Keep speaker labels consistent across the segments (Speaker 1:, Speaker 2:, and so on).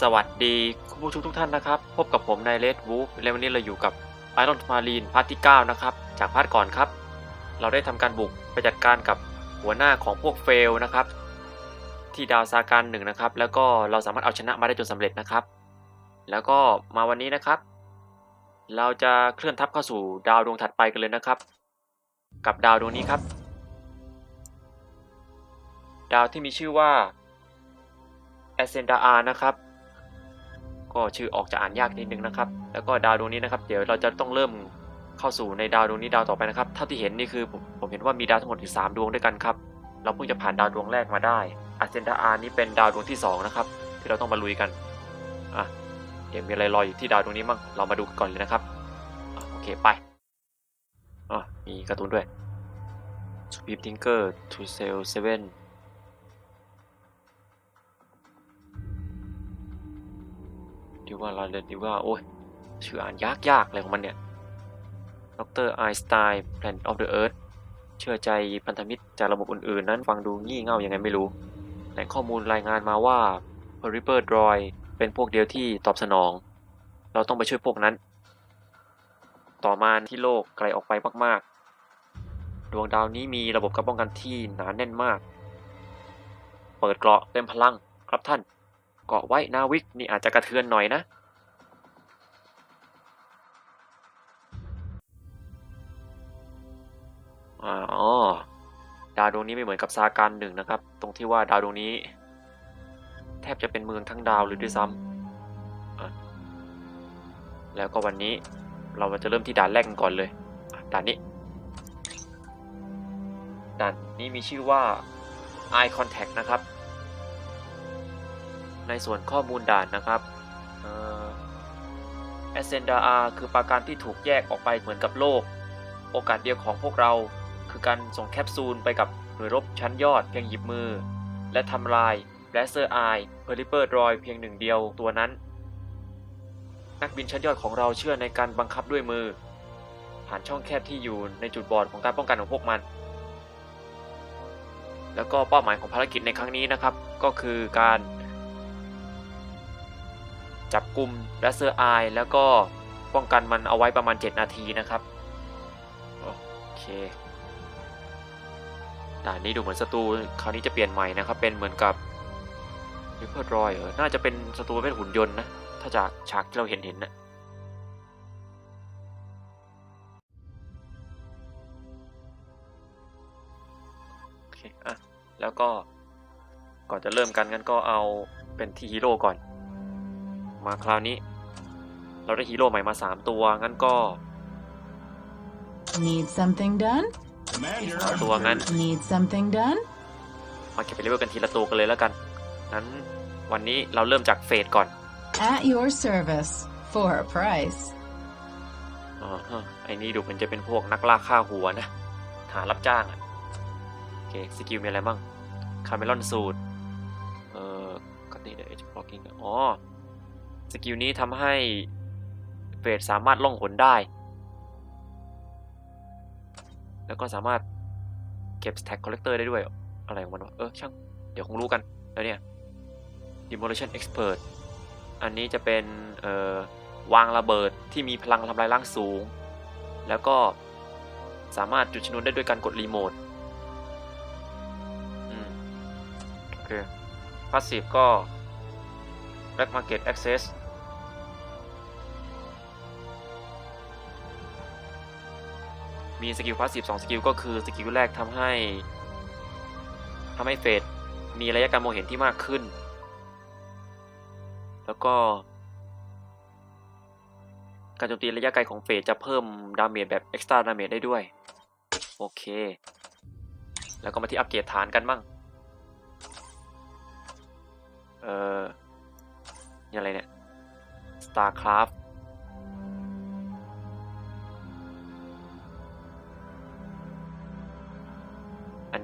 Speaker 1: สวัสดีคุณผู้ชมทุกท่านนะครับ พบกับผมนายเลดวูฟและวันนี้เราอยู่กับไอรอนมารีนพาร์ทที่ 9 นะครับ จากพาร์ทก่อนครับ เราได้ทำการบุกไปจัดการกับหัวหน้าของพวกเฟลนะครับ ที่ดาวซาการหนึ่งนะครับ แล้วก็เราสามารถเอาชนะมาได้จนสำเร็จนะครับ แล้วก็มาวันนี้นะครับ เราจะเคลื่อนทัพเข้าสู่ดาวดวงถัดไปกันเลยนะครับ กับดาวดวงนี้ครับ ดาวที่มีชื่อว่าแอสเซนดาอานะครับ ก็ชื่อออกจะอ่านยากนิดนึงนะครับ แล้วก็ดาวดวงนี้นะครับ เดี๋ยวเราจะต้องเริ่มเข้าสู่ในดาวดวงนี้ดาวต่อไปนะครับ เท่าที่เห็นนี่คือผมผมเห็นว่ามีดาวทั้งหมดถึง3ดวงด้วยกันครับ เราเพิ่งจะผ่านดาวดวงแรกมาได้อาเซนดาอานี่เป็นดาวดวงที่2นะครับที่เราต้องมาลุยกันอะเดี๋ยวมีอะไรลอยอยู่ที่ดาวดวงนี้มั้งเรามาดูกันก่อนเลยนะครับโอเคไปอ๋อมีการ์ตูนด้วย Sweep Tinker ลเซเว่น ดิว่าลาเรนดิว่าโอ้ยชื่ออ่านยากยากอะไรของมันเนี่ยดรไอน์สไตน์ Planet of the Earth เชื่อใจพันธมิตรจากระบบอื่นๆ นั้นฟังดูงี่เง่ายังไงไม่รู้ แหล่งข้อมูลรายงานมาว่า p e r i p e r Droid เป็นพวกเดียวที่ตอบสนอง เราต้องไปช่วยพวกนั้น ต่อมาที่โลกไกลออกไปมากๆ ดวงดาวนี้มีระบบการป้องกันที่หนาแน่นมาก เปิดเกราะเต็มพลังครับท่าน เกาะไว้นาวิกนี่อาจจะกระเทือนหน่อยนะ อ๋อ ดาวดวงนี้ไม่เหมือนกับซาการหนึ่งนะครับ ตรงที่ว่าดาวดวงนี้ แทบจะเป็นเมืองทั้งดาวเลยด้วยซ้ำแล้วก็วันนี้เราจะเริ่มที่ด่านแรกกันก่อนเลย ด่านนี้ ด่านนี้มีชื่อว่า Eye Contact นะครับ ในส่วนข้อมูลด่านนะครับเอเซนดาอาคือปราการที่ถูกแยกออกไปเหมือนกับโลก โอกาสเดียวของพวกเรา คือการส่งแคปซูลไปกับหน่วยรบชั้นยอดเพียงหยิบมือ และทำลายแบลเซอร์ไอเพอริเปอร์รอยเพียงหนึ่งเดียวตัวนั้น นักบินชั้นยอดของเราเชื่อในการบังคับด้วยมือ ผ่านช่องแคบที่อยู่ในจุดบอดของการป้องกันของพวกมัน แล้วก็เป้าหมายของภารกิจในครั้งนี้นะครับ ก็คือการ จับกลุ่มแบสเซอร์ไอแล้วก็ป้องกันมันเอาไว้ประมาณ 7 นาทีนะครับ โอเคด่านนี้ดูเหมือนศัตรูคราวนี้จะเปลี่ยนใหม่นะครับ เป็นเหมือนกับริเปอร์รอยเออน่าจะเป็นศัตรูเป็นหุ่นยนต์นะ ถ้าจากฉากที่เราเห็นเห็นนะโอเคอะแล้วก็ก่อนจะเริ่มกันงั้นก็เอาเป็นที่ฮีโร่ก่อน มาคราวนี้ เราได้ฮีโร่ใหม่มา 3 ตัว งั้นก็
Speaker 2: Need something done?
Speaker 1: สามตัวงั้น
Speaker 2: Need something done?
Speaker 1: มาเก็บไปเลเวลกันทีละตัวกันเลยแล้วกันงั้นวันนี้เราเริ่มจากเฟสก่อน
Speaker 2: At your service. For a price.
Speaker 1: อ๋อฮะไอ้นี่ดูมันจะเป็นพวกนักล่าฆ่าหัวนะ หารับจ้างอะโอเค สกิลมีอะไรบ้างคาเมลอนสูตร เอ่อ ก็นี่เดี๋ยวจะบล็อกกิ้งอ๋อ สกิลนี้ทำให้เฟสสามารถล่องหนได้ แล้วก็สามารถเก็บ Stack Collector ได้ด้วย อะไรของมันวะ เออ ช่าง เดี๋ยวคงรู้กัน แล้วเนี่ย Demolition Expert อันนี้จะเป็น เอ่อ วางระเบิดที่มีพลังทำลายล้างสูง แล้วก็สามารถจุดชนวนได้ด้วยการกดรีโมทอืม โอเค Passive ก็ Black Market Access มีสกิลพาสซีฟสองสกิลก็คือสกิลแรกทำให้ทำให้เฟสมีระยะการมองเห็นที่มากขึ้น แล้วก็ การโจมตีระยะไกลของเฟสจะเพิ่มดาเมจแบบเอ็กซ์ตร้าดาเมจได้ด้วย โอเค แล้วก็มาที่อัปเกรดฐานกันบ้างเอ่อนี่อะไรเนี่ย StarCraft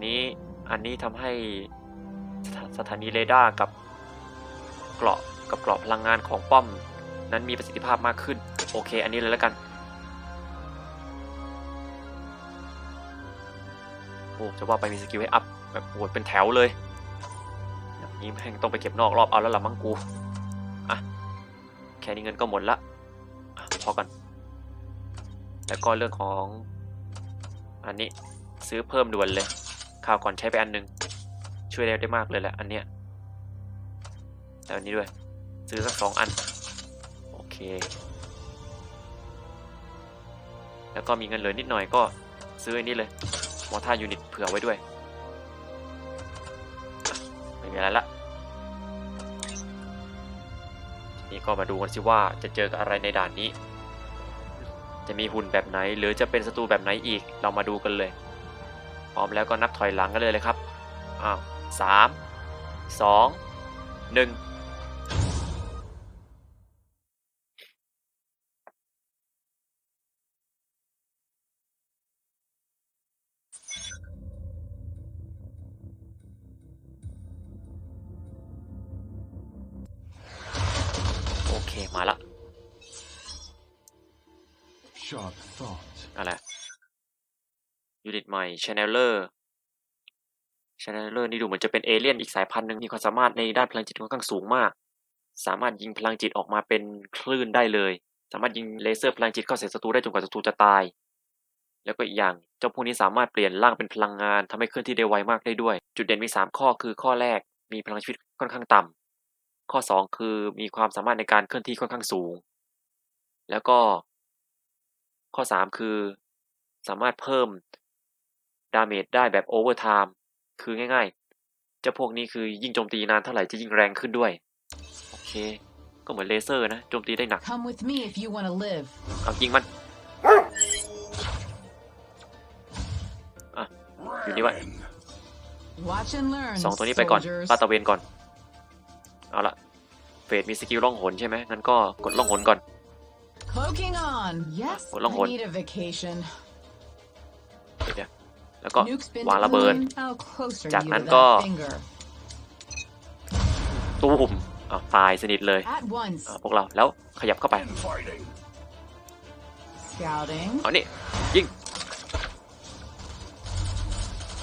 Speaker 1: นี้อันนี้ทำให้สถานีเรดาร์กับเกราะกับเกราะพลังงานของป้อม นั้นมีประสิทธิภาพมากขึ้น โอเค อันนี้เลยแล้วกันโอ้จะว่าไปมีสกิลให้อัพแบบโหดเป็นแถวเลยอย่างนี้แม่งต้องไปเก็บนอกรอบเอาแล้วล่ะมั้งกูอะแค่นี้เงินก็หมดละอะพอก่อนแล้วก็เรื่องของอันนี้ซื้อเพิ่มด่วนเลย ข่าวก่อนใช้ไปอันหนึง ช่วยได้ได้มากเลยแหละอันเนี้ยแล้วอันนี้ด้วย ซื้อสักสองอัน โอเค แล้วก็มีเงินเหลือนิดหน่อยก็ซื้ออันนี้เลย มอท่ายูนิตเผื่อไว้ด้วย ไม่มีอะไรละทีนี้ก็มาดูกันสิว่าจะเจอกับอะไรในด่านนี้ จะมีหุ่นแบบไหน หรือจะเป็นศัตรูแบบไหนอีกเรามาดูกันเลย พร้อมแล้วก็นับถอยหลังกันเลยเลยครับอ้าวสามสองหนึ่งโอเคมาละ
Speaker 3: Sharp thought.
Speaker 1: อะไร ยูนิตใหม่ Channeler Channeler นี่ดูเหมือนจะเป็นเอเลี่ยนอีกสายพันธุ์หนึ่งมีความสามารถในด้านพลังจิตค่อนข้างสูงมาก สามารถยิงพลังจิตออกมาเป็นคลื่นได้เลย สามารถยิงเลเซอร์พลังจิตเข้าใส่ศัตรูได้จนกว่าศัตรูจะตาย แล้วก็อีกอย่างเจ้าพวกนี้สามารถเปลี่ยนร่างเป็นพลังงานทำให้เคลื่อนที่ได้ไวมากได้ด้วย จุดเด่นมี 3 ข้อคือข้อแรกมีพลังชีวิตค่อนข้างต่ำข้อ 2 คือมีความสามารถในการเคลื่อนที่ค่อนข้างสูง แล้วก็ ข้อ 3 คือ สามารถเพิ่ม ดาเมจได้แบบโอเวอร์ไทม์คือง่ายๆเจ้าพวกนี้คือยิ่งโจมตีนานเท่าไหร่จะยิ่งแรงขึ้นด้วย โอเค ก็เหมือนเลเซอร์นะโจมตีได้หนัก
Speaker 2: Come with me if you want to live.
Speaker 1: เอายิงมันอะอยู่นี่ไว้
Speaker 3: Ramen.
Speaker 2: Watch and learn,
Speaker 1: สองตัวนี้ไปก่อน
Speaker 2: soldiers.
Speaker 1: ลาดตระเวนก่อน เอาละเฟดมีสกิลล่องหนใช่ไหมงั้นก็กดล่องหนก่อน
Speaker 2: Cloaking on. Yes,
Speaker 1: Ủa, Long
Speaker 2: I
Speaker 1: hồn.
Speaker 2: need a vacation.
Speaker 1: เดี๋ยวๆ แล้วก็
Speaker 2: Nuke spin
Speaker 1: วาง
Speaker 2: to
Speaker 1: ระเบิด
Speaker 2: moon. How close are
Speaker 1: จาก
Speaker 2: you
Speaker 1: นั้
Speaker 2: to
Speaker 1: นก็
Speaker 2: that finger?
Speaker 1: ตู้มอ้าวตายสนิทเลย
Speaker 2: At once.
Speaker 1: อ่าพวกเราแล้วขยับเข้าไป
Speaker 3: Infighting.
Speaker 2: Scouting.
Speaker 1: เอานี่ยิง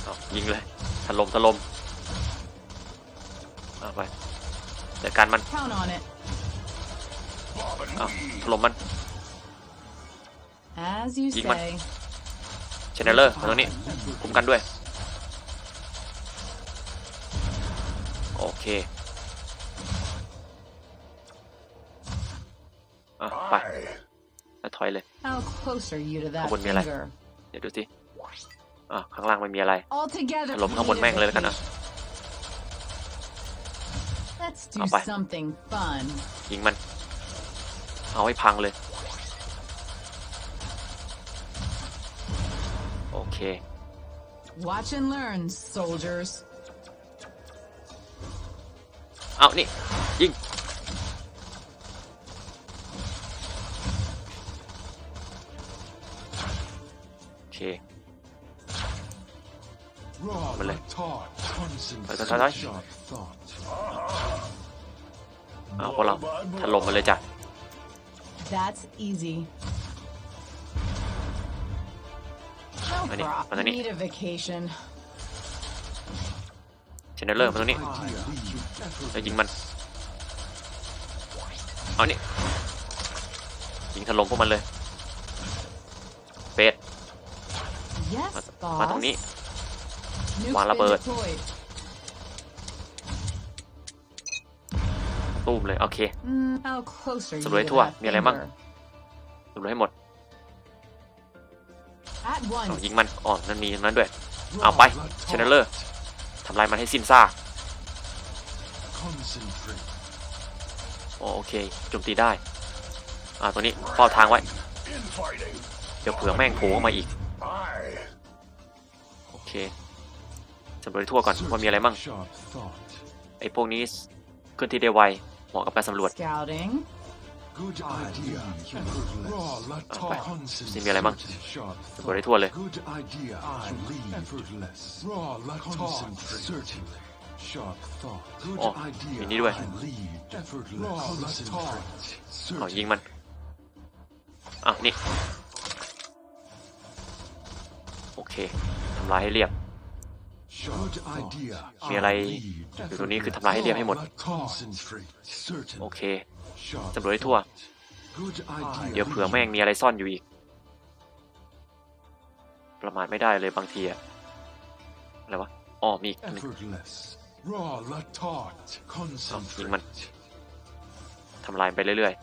Speaker 1: เอายิงเลยถล่มถล่มเอาไปจัดการมัน
Speaker 2: Count on it.
Speaker 3: Bob and
Speaker 1: เอา
Speaker 3: weave.
Speaker 1: ถล่มมัน
Speaker 2: As you
Speaker 1: ยิงมัน
Speaker 2: say.
Speaker 1: ชแนลเลอร์มาตรงนี้คุ้มกันด้วย โอเคอะไป
Speaker 3: Aye.
Speaker 1: แล้วถอยเลย
Speaker 2: How close are you to that
Speaker 1: Không còn nghe lại.
Speaker 2: finger?
Speaker 1: เดี๋ยวดูสิอะข้างล่างไม่มีอะไร
Speaker 2: All together.
Speaker 1: ถล่มข้างบน
Speaker 2: we
Speaker 1: แม่ง
Speaker 2: need a
Speaker 1: เลยแล้วกันนะ
Speaker 2: vacation. Let's do
Speaker 1: เอาไป
Speaker 2: something fun.
Speaker 1: ยิงมัน เอาให้พังเลย โอเค
Speaker 2: Watch and learn, soldiers.
Speaker 1: เอานี่ ยิง โอเค
Speaker 3: Raw
Speaker 1: Vale.
Speaker 3: but taut. Concentrate.
Speaker 1: Thôi, thôi, thôi.
Speaker 3: Sharp thought.
Speaker 1: เอาพวกเราถล่มมันเลยจ้ะ
Speaker 2: That's easy. No
Speaker 1: Vale,
Speaker 2: problem.
Speaker 1: vale, ni.
Speaker 2: Need a vacation.
Speaker 1: ชแนลเลอร์มาตรงนี้
Speaker 3: Idea. Effortless.
Speaker 1: แล้วยิงมันเอานี่ยิงถล่มพวกมันเลยเฟส
Speaker 2: Yes,
Speaker 1: มา
Speaker 2: boss.
Speaker 1: มาตรงนี้
Speaker 2: Nuke's
Speaker 1: Wala
Speaker 2: been
Speaker 1: bird.
Speaker 2: deployed.
Speaker 1: ตูมเลย โอเค
Speaker 2: Mm, how close are you
Speaker 1: สำรวจ
Speaker 2: to
Speaker 1: ทั่ว
Speaker 2: that
Speaker 1: มีอะไรมั่ง
Speaker 2: finger?
Speaker 1: ดูให้หมด
Speaker 2: At
Speaker 1: เอา
Speaker 2: once.
Speaker 1: ยิงมันอ๋อนั่นมีตรงนั้นด้วย
Speaker 3: Raw
Speaker 1: เอาไป
Speaker 3: but
Speaker 1: ชแนลเลอร์
Speaker 3: taut.
Speaker 1: ทำลายมันให้สิ้นซาก
Speaker 3: Concentrate.
Speaker 1: โอโอเคโจมตีได้ อ่าตัวนี้เฝ้าทางไว้
Speaker 3: Infighting.
Speaker 1: เดี๋ยวเผื่อแม่งโผล่ออกมาอีก
Speaker 3: Aye.
Speaker 1: โอเคสำรวจทั่วก่อนว่ามีอะไรมั่ง
Speaker 3: Sharp thought.
Speaker 1: ไอ้พวกนี้เคลื่อนที่ได้ไวเหมาะกับการสำรวจ
Speaker 2: Scouting.
Speaker 3: Good idea. Effortless. Raw but
Speaker 1: Ah,
Speaker 3: taut.
Speaker 1: phải.
Speaker 3: Concentrate.
Speaker 1: Xin mày lại mang.
Speaker 3: Sharp
Speaker 1: สำรวจได้ทั่วเลย
Speaker 3: Good idea. I lead. Effortless. Raw but concentrate. Certainly. Sharp thought. Good
Speaker 1: Ồ,
Speaker 3: idea.
Speaker 1: nhìn đi đuổi.
Speaker 3: I lead. Effortless. Raw concentrate.
Speaker 1: เอายิงมันอะนี่ โอเคทำลายให้เรียบ
Speaker 3: Good idea.
Speaker 1: มีอะไร
Speaker 3: I lead.
Speaker 1: อยู่ตรงนี้คือทำลายให้เรียบให้หมด
Speaker 3: Raw but concentrate.
Speaker 1: โอ
Speaker 3: Certain.
Speaker 1: เค
Speaker 3: Sharp
Speaker 1: สำรวจให้ทั่ว
Speaker 3: thought. Good idea.
Speaker 1: เดี๋ยวเผื่อแม่งมีอะไรซ่อนอยู่อีก ประมาทไม่ได้เลยบางทีอะอะไรวะอ๋อมีอีกอันหนึง
Speaker 3: Effortless. Raw la taut. Concentrate.
Speaker 1: ทำลายไปเรื่อยๆ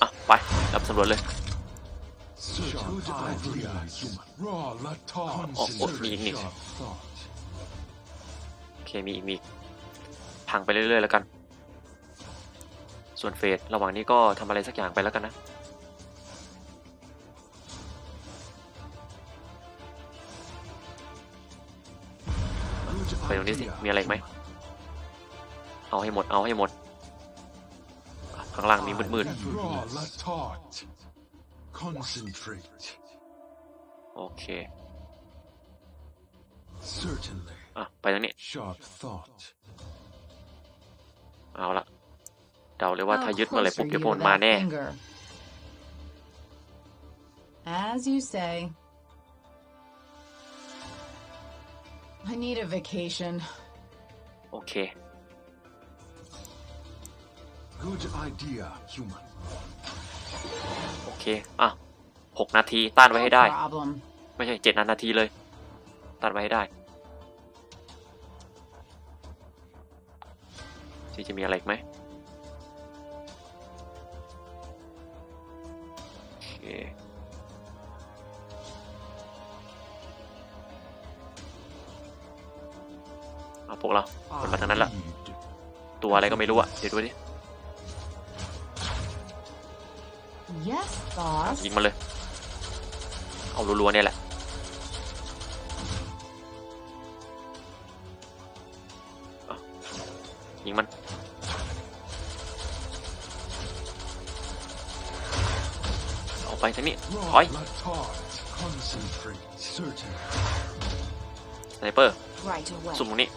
Speaker 1: อะ ไป รับสำรวจเลย
Speaker 3: Sharp Good idea. Human. Raw la taut.
Speaker 1: oh, oh, มีอีกนี่ มีอีกมีอีกพังไปเรื่อยๆแล้วกัน ส่วนเฟสระหว่างนี้ก็ทำอะไรสักอย่างไปแล้วกันนะ
Speaker 3: Good
Speaker 1: ไปตรงนี้สิ
Speaker 3: idea.
Speaker 1: มีอะไรอีกไหม เอาให้หมด เอาให้หมดอะข้างล่างมีมืด
Speaker 3: Raw la taut. Concentrate.
Speaker 1: ๆโอเค
Speaker 3: Certainly.
Speaker 1: อะไปตรงนี้
Speaker 3: Sharp thought.
Speaker 1: เอาละเดาเลยว่า
Speaker 2: How
Speaker 1: ถ้ายึดเมื่อไหร่
Speaker 2: close
Speaker 1: ปุ๊บ
Speaker 2: are
Speaker 1: เดี๋ยว
Speaker 2: you
Speaker 1: พวก
Speaker 2: to
Speaker 1: มันมา
Speaker 2: that
Speaker 1: แน่
Speaker 2: finger? As you say. I need a vacation.
Speaker 1: โอเค
Speaker 3: Good idea. Human.
Speaker 1: โอเค อะหกนาทีต้านไว้
Speaker 2: No
Speaker 1: ให้ได้
Speaker 2: problem.
Speaker 1: ไม่ใช่เจ็ดนาทีเลย ต้านไว้ให้ได้ ที่จะมีอะไรอีกไหมโอเคเอาพวกเราคนมาทางนั้นละ
Speaker 3: Lead.
Speaker 1: ตัวอะไรก็ไม่รู้อะเดี๋ยวดูดิ
Speaker 2: Yes, boss.
Speaker 1: ยิงมันเลย เอารัวๆเนี่ยแหละ ยิงมันเอาไปทางนี้ถอย
Speaker 3: Raw la taut. Concentrate. Certain.
Speaker 1: สไนเปอร์
Speaker 2: Right away.
Speaker 1: ซุ่มตรงนี้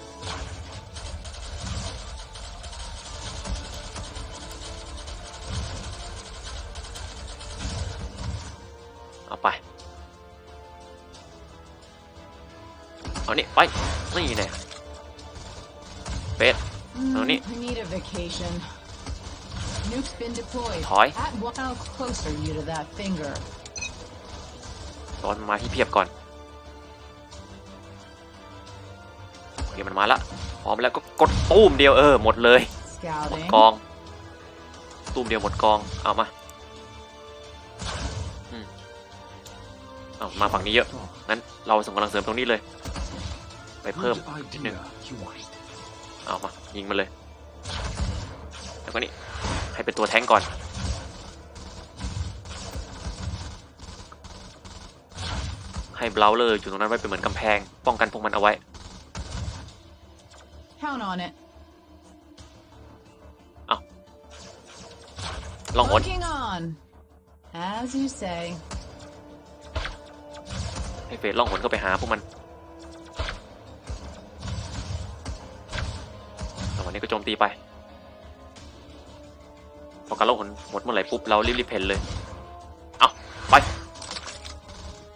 Speaker 1: เอาไป เอานี่ไปนี่แน่เป็ด
Speaker 2: Mm,
Speaker 1: No need.
Speaker 2: I need a vacation. Nuke's been deployed.
Speaker 1: Thôi.
Speaker 2: At what? How close are you to that finger?
Speaker 1: ตอนมาที่เพียบก่อนเดี๋ยวมันมาละพร้อมแล้วก็กดตู้มเดียวเออหมดเลย หมด
Speaker 2: Scouting.
Speaker 1: กอง ตู้มเดียวหมดกอง เอามาอืมเอามาฝั่งนี้เยอะ งั้นเราส่งกำลังเสริมตรงนี้เลย ไปเพิ่ม
Speaker 3: Good
Speaker 1: นิดนึง
Speaker 3: idea. Human.
Speaker 1: เอามา ยิงมันเลย แล้วก็นี่ ให้เป็นตัวแท้งก่อน ให้เบลเลอร์อยู่ตรงนั้นไว้เป็นเหมือนกำแพง ป้องกันพวกมันเอาไว้
Speaker 2: Count on it.
Speaker 1: ลองหน
Speaker 2: Looking on. As you say.
Speaker 1: ให้เฟสล่องหนเข้าไปหาพวกมัน จมตีไปพอการล่องหนหมดเมื่อไหร่ปุ๊บเรารีบๆเพนเลยเอาไป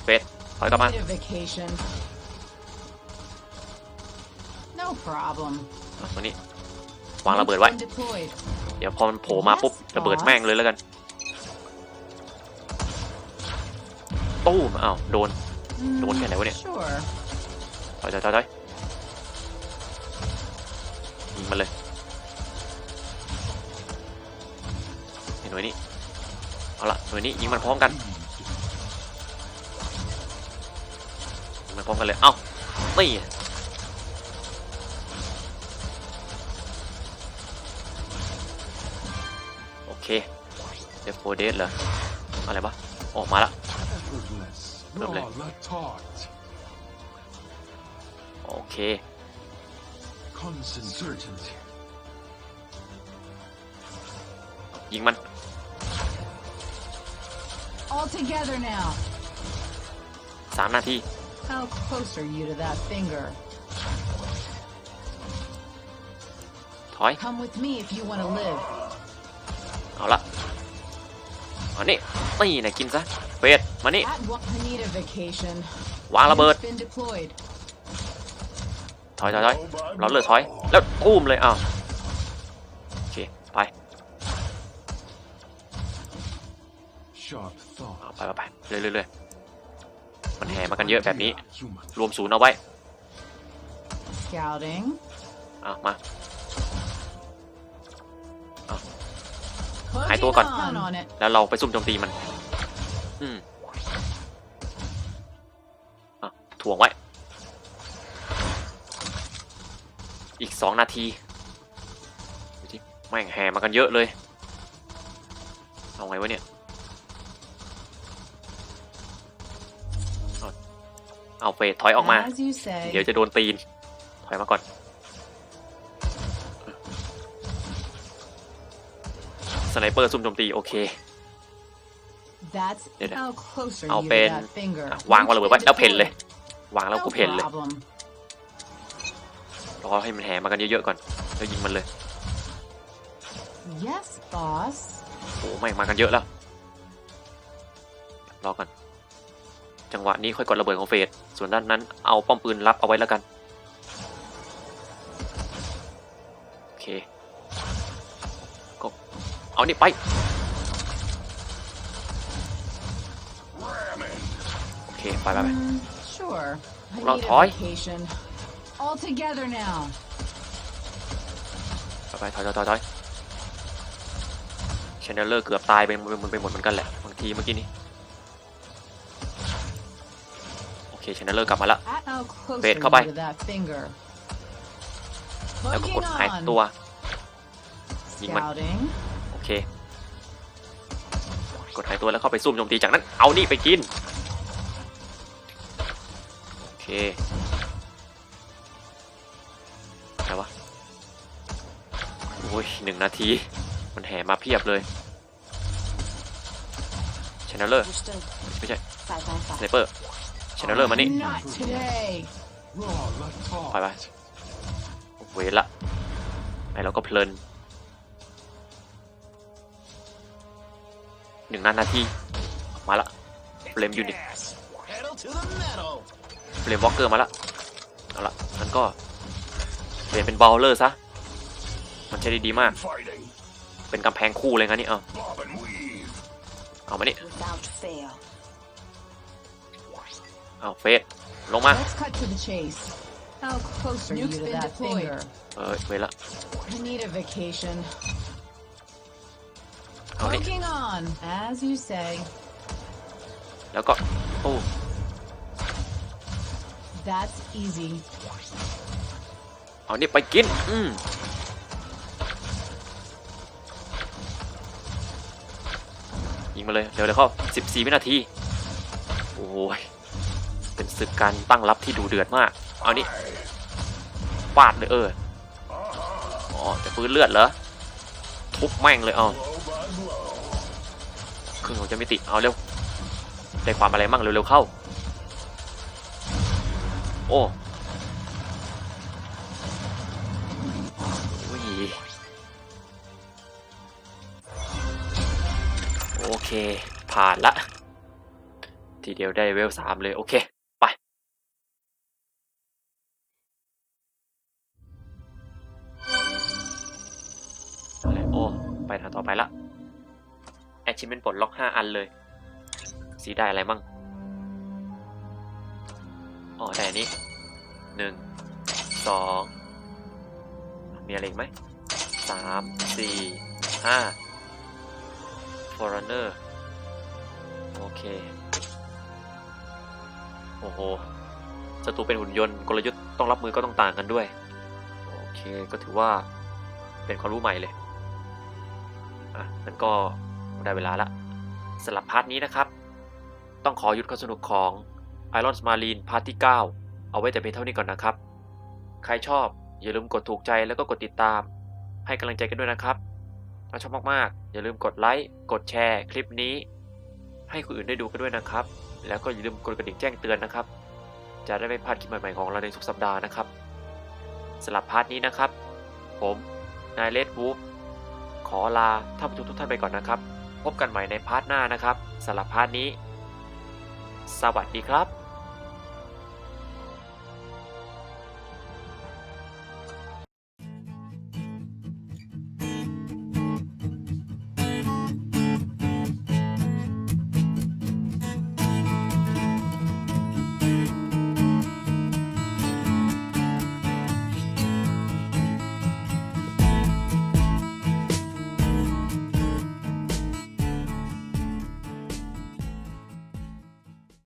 Speaker 1: เฟสถอยกลับมา
Speaker 2: Need a vacation. No problem.
Speaker 1: อะตัวนี้วางระเบิดไว้
Speaker 2: Nuke's been deployed.
Speaker 1: เดี๋ยวพอมันโผล่มาปุ๊บระเบิดแม่งเลยแล้วกัน ตู้มอ้าวโดน
Speaker 2: Mm,
Speaker 1: Don't get it, will you?
Speaker 2: Sure.
Speaker 1: ถอยถอยถอยถอยยิงมันเลย หน่วยนี้เอาละหน่วยนี้ยิงมันพร้อมกันยิงมันพร้อมกันเลยเอ้านี่โอเคเดฟโฟเดสเหรออะไรวะออกมาละ
Speaker 3: Effortless.
Speaker 1: Lovely.
Speaker 3: Raw la taut.
Speaker 1: โอเคยิงมัน
Speaker 2: All together now.
Speaker 1: สามนาที
Speaker 2: How close are you to that finger?
Speaker 1: ถอย
Speaker 2: Come with me if you want to live.
Speaker 1: เอาละเอานี่นี่นะกินซะเฟสมานี่
Speaker 2: At what? I need a vacation.
Speaker 1: วางระเบิด
Speaker 2: Nuke's been deployed.
Speaker 1: ถอยถอยถอยเราเลือดถอย แล้วอุ้มเลยอ้าว เอา
Speaker 3: thought.
Speaker 1: ไปไปไปเรื่อยๆเรื่อยๆมันแห่มากันเยอะแบบนี้
Speaker 3: Human.
Speaker 1: รวมศูนย์เอาไว้
Speaker 2: Scouting.
Speaker 1: อะมา
Speaker 2: Closing
Speaker 1: หายตัวก่อน
Speaker 2: on. on it.
Speaker 1: แล้วเราไปซุ่มโจมตีมัน อืมอะถ่วงไว้ อีกสองนาทีดูสิแม่งแห่มากันเยอะเลย เอาไงวะเนี่ย เอาเฟดถอยออกมา
Speaker 2: As you say.
Speaker 1: เดี๋ยวจะโดนตีน ถอยมาก่อน สไนเปอร์ซุ่มโจมตี โอเค
Speaker 2: That's
Speaker 1: เดี๋ยวๆ
Speaker 2: how close are
Speaker 1: เอา
Speaker 2: you
Speaker 1: เป็น
Speaker 2: to that finger?
Speaker 1: อะวางวางระเบิดไว้แล้วเพ่นเลย วางแล้ว
Speaker 2: No
Speaker 1: กูเพ่นเลย
Speaker 2: problem.
Speaker 1: รอให้มันแห่มากันเยอะๆก่อน แล้วยิงมันเลย
Speaker 2: Yes, boss.
Speaker 1: โอ้ไม่งมากันเยอะแล้ว รอก่อน จังหวะนี้ค่อยกดระเบิดของเฟส ส่วนด้านนั้นเอาป้อมปืนรับเอาไว้แล้วกัน โอเค ก็ เอานี่ไป โอเค ไปไปไป
Speaker 2: Mm, sure. I
Speaker 1: Well,
Speaker 2: need a
Speaker 1: toy.
Speaker 2: vacation. All together now.
Speaker 1: ไปไปถอยถอยถอยถอยชแนลเลอร์เกือบตายไปมันไปหมดเหมือนกันแหละบางทีเมื่อกี้นี้ ชแนลเลอร์กลับมาแล้ว
Speaker 2: How close
Speaker 1: Wait,
Speaker 2: are
Speaker 1: come by.
Speaker 2: you to that finger?
Speaker 1: แล้วก็ก
Speaker 2: Closing
Speaker 1: ดหาย
Speaker 2: on.
Speaker 1: ตัวยิงมัน
Speaker 2: Scouting.
Speaker 1: โอเค กดหายตัวแล้วเข้าไปซุ่มโจมตีจากนั้น เอานี่ไปกิน โอเคอะไรวะโอ้ยหนึ่งนาที มันแห่มาเพียบเลยชแนลเลอร์
Speaker 4: Understood.
Speaker 1: ไม่ใช่
Speaker 4: Five by
Speaker 1: ส
Speaker 4: five.
Speaker 1: ไนเปอร์ ชนเลอร์มานี่ไปไปเวรละไอเราก็เพลินหนึ่งนานาทีมาละเฟรมยูนิตเฟรมวอล์กเกอร์มาละเอาละงั้นก็เปลี่ยนเป็นบอลเลอร์ซะมันใช้ได้ดีมาก เป็นกำแพงคู่เลยงั้นนี่เอาเอามานี่ เอาเฟสลงมา
Speaker 2: Let's cut to the chase. How close are you
Speaker 4: Nuke's
Speaker 2: to
Speaker 4: been
Speaker 2: that
Speaker 4: deployed.
Speaker 2: finger?
Speaker 1: เออเวรละ
Speaker 2: I need a vacation.
Speaker 1: เอานี่
Speaker 2: Cloaking on. As you say.
Speaker 1: แล้วก็โอ้
Speaker 2: That's easy.
Speaker 1: เอานี่ไปกิน อืมยิงมาเลย เร็วเลยเข้า 14 วินาที โอ้ย เป็นศึกการตั้งรับที่ดูเดือดมาก เอานี่ปาดเลยเออ อ๋อจะฟื้นเลือดเหรอ ทุบแม่งเลยเอาครื่องของจะไม่ติดเอาเร็ว ได้ความอะไรมั่งเร็วๆเข้า โอ้ยโอเค ผ่านละ ทีเดียวได้เวลสามเลย โอเค achievement ปลดล็อก 5 อันเลย สีได้อะไรมั่งอ๋อได้อันนี้หนึ่งสองมีอะไรอีกไหมสามสี่ห้า foreigner โอเค โอ้โหศัตรูเป็นหุ่นยนต์กลยุทธ์ต้องรับมือก็ต้องต่างกันด้วย โอเคก็ถือว่าเป็นความรู้ใหม่เลย อะมันก็ ได้เวลาละสำหรับพาร์ทนี้นะครับ ต้องขอหยุดความสนุกของ Iron Marine พาร์ทที่ 9 เอาไว้แต่เพียงเท่านี้ก่อนนะครับ ใครชอบอย่าลืมกดถูกใจแล้วก็กดติดตาม ให้กำลังใจกันด้วยนะครับถ้าชอบมากๆ อย่าลืมกดไลค์กดแชร์คลิปนี้ ให้คนอื่นได้ดูกันด้วยนะครับ แล้วก็อย่าลืมกดกระดิ่งแจ้งเตือนนะครับ จะได้ไม่พลาดคลิปใหม่ๆของเราในทุกสัปดาห์นะครับสำหรับพาร์ทนี้นะครับ ผมนายเลดวูฟขอลาท่านผู้ชมทุกท่านไปก่อนนะครับ พบกันใหม่ในพาร์ทหน้านะครับสำหรับพาร์ทนี้ สวัสดีครับ